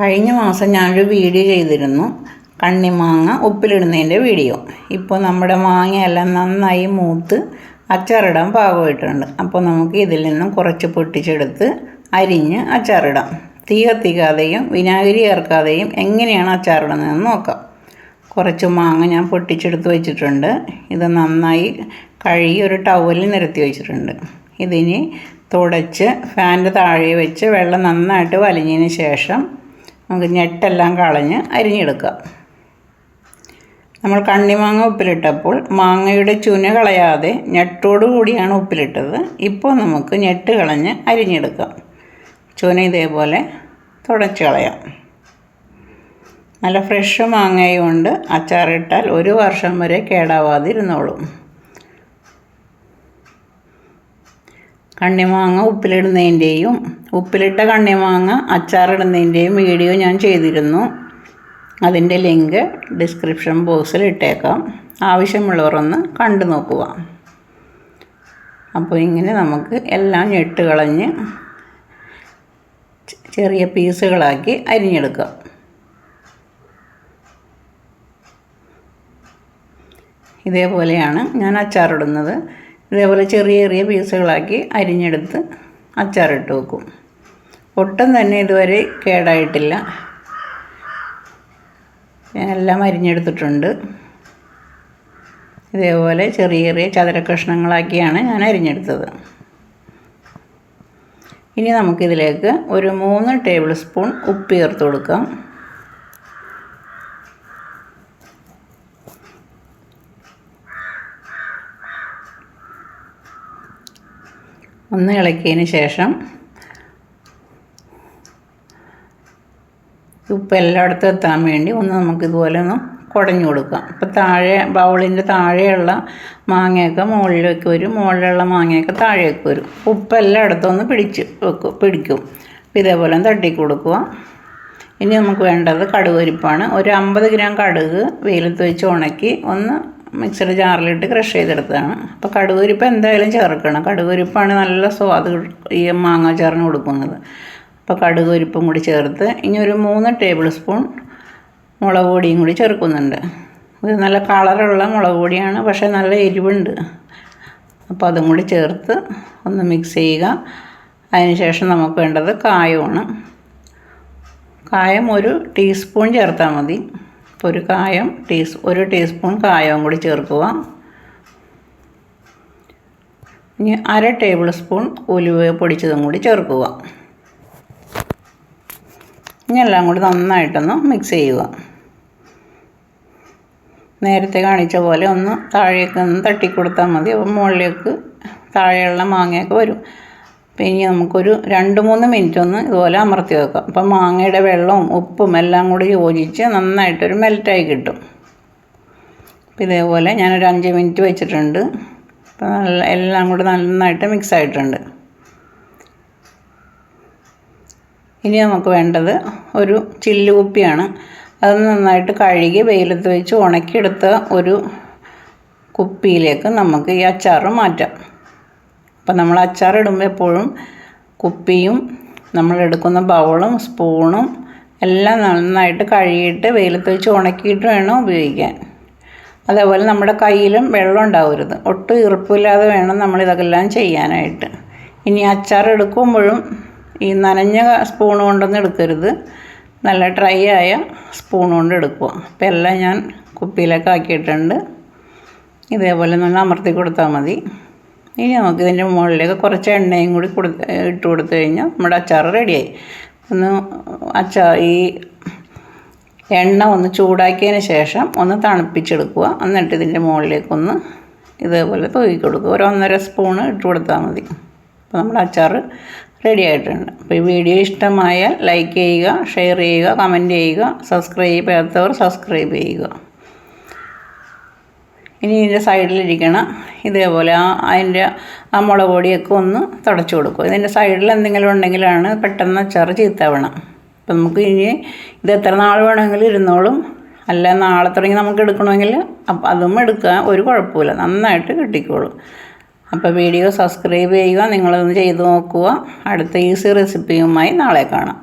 കഴിഞ്ഞ മാസം ഞാനൊരു വീഡിയോ ചെയ്തിരുന്നു. കണ്ണിമാങ്ങ ഉപ്പിലിടുന്നതിന്റെ വീഡിയോ. ഇപ്പോൾ നമ്മുടെ മാങ്ങയെല്ലാം നന്നായി മൂത്ത് അച്ചാറിടാൻ പാകമായിട്ടുണ്ട്. അപ്പോൾ നമുക്ക് ഇതിൽ നിന്നും കുറച്ച് പൊട്ടിച്ചെടുത്ത് അരിഞ്ഞ് അച്ചാറിടാം. തീ കത്തിക്കാതെയും വിനാഗിരി ചേർക്കാതെയും എങ്ങനെയാണ് അച്ചാറിടുന്നതെന്ന് നോക്കാം. കുറച്ച് മാങ്ങ ഞാൻ പൊട്ടിച്ചെടുത്ത് വെച്ചിട്ടുണ്ട്. ഇത് നന്നായി കഴുകി ഒരു ടവലിൽ നിരത്തി വെച്ചിട്ടുണ്ട്. ഇതിനി തുടച്ച് ഫാനിന്റെ താഴെ വെച്ച് വെള്ളം നന്നായിട്ട് വലിഞ്ഞതിന് ശേഷം നമുക്ക് ഞെട്ടെല്ലാം കളഞ്ഞ് അരിഞ്ഞെടുക്കാം. നമ്മൾ കണ്ണിമാങ്ങ ഉപ്പിലിട്ടപ്പോൾ മാങ്ങയുടെ ചുന കളയാതെ ഞെട്ടോടു കൂടിയാണ് ഉപ്പിലിട്ടത്. ഇപ്പോൾ നമുക്ക് ഞെട്ട് കളഞ്ഞ് അരിഞ്ഞെടുക്കാം. ചുന ഇതേപോലെ തുടച്ച് കളയാം. നല്ല ഫ്രഷ് മാങ്ങയുണ്ട് അച്ചാറിട്ടാൽ ഒരു വർഷം വരെ കേടാവാതിരുന്നോളും. കണ്ണിമാങ്ങ ഉപ്പിലിടുന്നതിന്റെയും ഉപ്പിലിട്ട കണ്ണിമാങ്ങ അച്ചാറിടുന്നതിന്റെയും വീഡിയോ ഞാൻ ചെയ്തിരുന്നു. അതിന്റെ ലിങ്ക് ഡിസ്ക്രിപ്ഷൻ ബോക്സിൽ ഇട്ടേക്കാം. ആവശ്യമുള്ളവർ ഒന്ന് കണ്ടു നോക്കുക. അപ്പോൾ ഇങ്ങനെ നമുക്ക് എല്ലാം ഞെട്ട് കളഞ്ഞ് ചെറിയ പീസുകളാക്കി അരിഞ്ഞെടുക്കാം. ഇതേപോലെയാണ് ഞാൻ അച്ചാറിടുന്നത്. ഇതേപോലെ ചെറിയ ചെറിയ പീസുകളാക്കി അരിഞ്ഞെടുത്ത് അച്ചാറിട്ട് വെക്കും. ഒട്ടും തന്നെ ഇതുവരെ കേടായിട്ടില്ല. ഞാനെല്ലാം അരിഞ്ഞെടുത്തിട്ടുണ്ട്. ഇതേപോലെ ചെറിയ ചെറിയ ചതുര കഷ്ണങ്ങളാക്കിയാണ് ഞാൻ അരിഞ്ഞെടുത്തത്. ഇനി നമുക്കിതിലേക്ക് ഒരു മൂന്ന് ടേബിൾ സ്പൂൺ ഉപ്പ് ചേർത്ത് കൊടുക്കാം. ഒന്ന് ഇളക്കിയതിന് ശേഷം ഉപ്പ് എല്ലായിടത്തും എത്താൻ വേണ്ടി ഒന്ന് നമുക്ക് ഇതുപോലെ ഒന്ന് കുടഞ്ഞു കൊടുക്കാം. അപ്പോൾ താഴെ ബൗളിന്റെ താഴെയുള്ള മാങ്ങയൊക്കെ മുകളിലേക്ക് വരും. മുകളിലുള്ള മാങ്ങയൊക്കെ താഴേക്ക് വരും. ഉപ്പ് എല്ലായിടത്തും ഒന്ന് പിടിച്ച് വെക്കും പിടിക്കും. അപ്പോൾ ഇതേപോലെ തട്ടി കൊടുക്കുക. ഇനി നമുക്ക് വേണ്ടത് കടുകരിപ്പാണ് ഒരു അമ്പത് ഗ്രാം കടുക് വെയിലത്ത് വെച്ച് ഉണക്കി ഒന്ന് മിക്സിയുടെ ജാറിലിട്ട് ക്രഷ് ചെയ്തെടുത്തതാണ്. അപ്പോൾ കടുകരിപ്പ് എന്തായാലും ചേർക്കണം. കടുകരിപ്പാണ് നല്ല സ്വാദ് ഈ മാങ്ങ ചേർന്ന് കൊടുക്കുന്നത്. അപ്പോൾ കടുകരിപ്പും കൂടി ചേർത്ത് ഇനി ഒരു മൂന്ന് ടേബിൾ സ്പൂൺ മുളക് പൊടിയും കൂടി ചേർക്കുന്നുണ്ട്. ഇത് നല്ല കളറുള്ള മുളക് പൊടിയാണ് പക്ഷേ നല്ല എരിവുണ്ട്. അപ്പോൾ അതും കൂടി ചേർത്ത് ഒന്ന് മിക്സ് ചെയ്യുക. അതിനുശേഷം നമുക്ക് വേണ്ടത് കായമാണ് കായം ഒരു ടീസ്പൂൺ ചേർത്താൽ മതി. അപ്പോൾ ഒരു കായം ടീസ് ഒരു ടീസ്പൂൺ കായവും കൂടി ചേർക്കുക. ഇനി അര ടേബിൾ സ്പൂൺ ഉലുവ പൊടിച്ചതും കൂടി ചേർക്കുക. ഇനി കൂടി നന്നായിട്ടൊന്ന് മിക്സ് ചെയ്യുക. നേരത്തെ കാണിച്ച പോലെ ഒന്ന് താഴേക്ക് ഒന്ന് തട്ടിക്കൊടുത്താൽ മതി. അപ്പോൾ മുകളിലേക്ക് താഴെയുള്ള മാങ്ങയൊക്കെ വരും. ഇനി നമുക്കൊരു രണ്ട് മൂന്ന് മിനിറ്റ് ഒന്ന് ഇതുപോലെ അമർത്തി വെക്കാം. അപ്പം മാങ്ങയുടെ വെള്ളവും ഉപ്പും എല്ലാം കൂടി യോജിച്ച് നന്നായിട്ടൊരു മെൽറ്റായി കിട്ടും. അപ്പം ഇതേപോലെ ഞാനൊരു അഞ്ച് മിനിറ്റ് വെച്ചിട്ടുണ്ട്. അപ്പം നല്ല എല്ലാം കൂടി നന്നായിട്ട് മിക്സ് ആയിട്ടുണ്ട്. ഇനി നമുക്ക് വേണ്ടത് ഒരു ചില്ലുകുപ്പിയാണ് അത് നന്നായിട്ട് കഴുകി വെയിലത്ത് വെച്ച് ഉണക്കിയെടുത്ത ഒരു കുപ്പിയിലേക്ക് നമുക്ക് ഈ അച്ചാർ മാറ്റാം. അപ്പം നമ്മൾ അച്ചാർ ഇടുമ്പോൾ എപ്പോഴും കുപ്പിയും നമ്മൾ എടുക്കുന്ന ബൗളും സ്പൂണും എല്ലാം നന്നായിട്ട് കഴുകിയിട്ട് വെയിലത്ത് വെച്ച് ഉണക്കിയിട്ട് വേണം ഉപയോഗിക്കാൻ. അതേപോലെ നമ്മുടെ കയ്യിലും വെള്ളം ഉണ്ടാവരുത്. ഒട്ടും ഈർപ്പില്ലാതെ വേണം നമ്മൾ ഇതെല്ലാം ചെയ്യാനായിട്ട്. ഇനി അച്ചാർ എടുക്കുമ്പോഴും ഈ നനഞ്ഞ സ്പൂൺ കൊണ്ടൊന്നും എടുക്കരുത്. നല്ല ഡ്രൈ ആയ സ്പൂൺ കൊണ്ട് എടുക്കുക. അപ്പം എല്ലാം ഞാൻ കുപ്പിയിലേക്ക് ആക്കിയിട്ടുണ്ട്. ഇതേപോലെ നല്ല അമർത്തി കൊടുത്താൽ മതി. ഇനി നമുക്ക് ഇതിന്റെ മുകളിലേക്ക് കുറച്ച് എണ്ണയും കൂടി കൊടുത്ത് ഇട്ട് കൊടുത്തു കഴിഞ്ഞാൽ നമ്മുടെ അച്ചാർ റെഡിയായി ഒന്ന് അച്ചാർ ഈ എണ്ണ ഒന്ന് ചൂടാക്കിയതിന് ശേഷം ഒന്ന് തണുപ്പിച്ചെടുക്കുക. എന്നിട്ട് ഇതിന്റെ മുകളിലേക്കൊന്ന് ഇതേപോലെ തൂക്കി കൊടുക്കുക. ഒരു ഒന്നര സ്പൂണ് ഇട്ട് കൊടുത്താൽ മതി. അപ്പോൾ നമ്മുടെ അച്ചാർ റെഡി ആയിട്ടുണ്ട്. അപ്പോൾ ഈ വീഡിയോ ഇഷ്ടമായാൽ ലൈക്ക് ചെയ്യുക ഷെയർ ചെയ്യുക കമന്റ് ചെയ്യുക സബ്സ്ക്രൈബ് ചെയ്യാത്തവർ സബ്സ്ക്രൈബ് ചെയ്യുക. ഇനി ഇതിന്റെ സൈഡിലിരിക്കണ ഇതേപോലെ ആ അതിന്റെ ആ മുളക് പൊടിയൊക്കെ ഒന്ന് തുടച്ചു കൊടുക്കും ഇതിന്റെ സൈഡിൽ എന്തെങ്കിലും ഉണ്ടെങ്കിലാണ് പെട്ടെന്ന് അച്ചാർ ചീത്തവണം അപ്പം നമുക്ക് ഇനി ഇത് എത്ര നാൾ വേണമെങ്കിലും ഇരുന്നോളും. അല്ല നാളെ തുടങ്ങി നമുക്ക് എടുക്കണമെങ്കിൽ അപ്പം അതും എടുക്കുക. ഒരു കുഴപ്പമില്ല. നന്നായിട്ട് കിട്ടിക്കോളും. അപ്പോൾ വീഡിയോ സബ്സ്ക്രൈബ് ചെയ്യുക നിങ്ങളൊന്ന് ചെയ്തു നോക്കുക. അടുത്ത ഈസി റെസിപ്പിയുമായി നാളെ കാണാം.